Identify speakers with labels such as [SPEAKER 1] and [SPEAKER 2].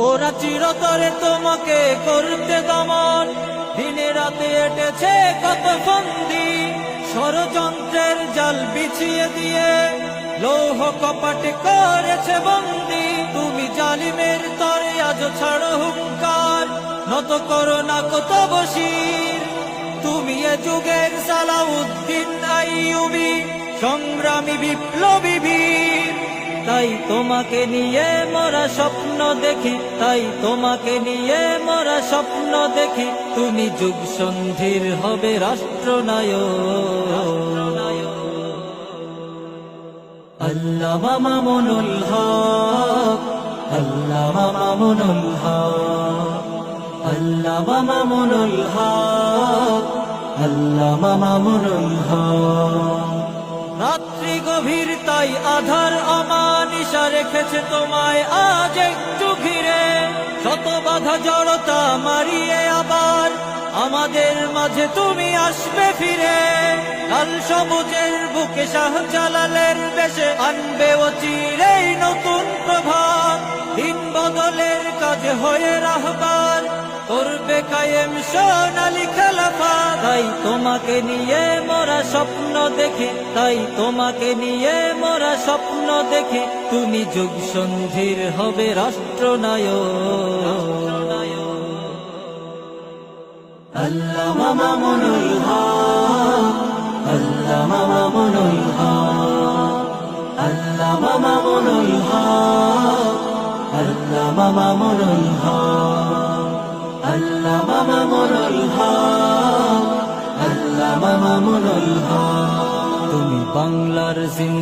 [SPEAKER 1] ওরা চিরতরে তোমাকে করতে দমন। দিনে রাতে এটেছে কত ফন্দি। ষড়যন্ত্রের জাল বিছিয়ে দিয়ে লৌহ কপাটে করেছে বন্দি। তুমি জালিমের তরে আজ ছাড়ো হুঙ্কার। নত করো না কত বসির তুমি এ যুগের সালাউদ্দিন আইয়ুবি। সংগ্রামী বিপ্লবী তাই তোমাকে নিয়ে মরা স্বপ্ন দেখি, তাই তোমাকে নিয়ে মরা স্বপ্ন দেখি। তুমি যুগ সন্ধির হবে রাষ্ট্রনায়ক। আল্লাহ মামুনুল হক, আল্লাহ মামুনুল হক, আল্লাহ মামুনুল হক, আল্লাহ মামুনুল হক। রাত্রি গভীর, তাই আধার অমানিসা রেখেছে তোমায়। আজ একটু ঘিরে শত বাধা জড়তা মারিয়ে আবার আমাদের মাঝে তুমি আসবে ফিরে। লাল সবুজের বুকে শাহ জালালের বেশে আনবে অচিরেই নতুন প্রভাত। দিন বদলের কাজে হয়ে রাহবার, করবে কায়েম সোনালি তাই তোমাকে নিয়ে মোরা স্বপ্ন দেখে, তাই তোমাকে নিয়ে মোরা স্বপ্ন দেখে, তুমি যুগ সন্ধির হবে রাষ্ট্রনায়ক। আল্লাহ মামুনুল হক, আল্লাহ মামুনুল হক তুমি বাংলার জিন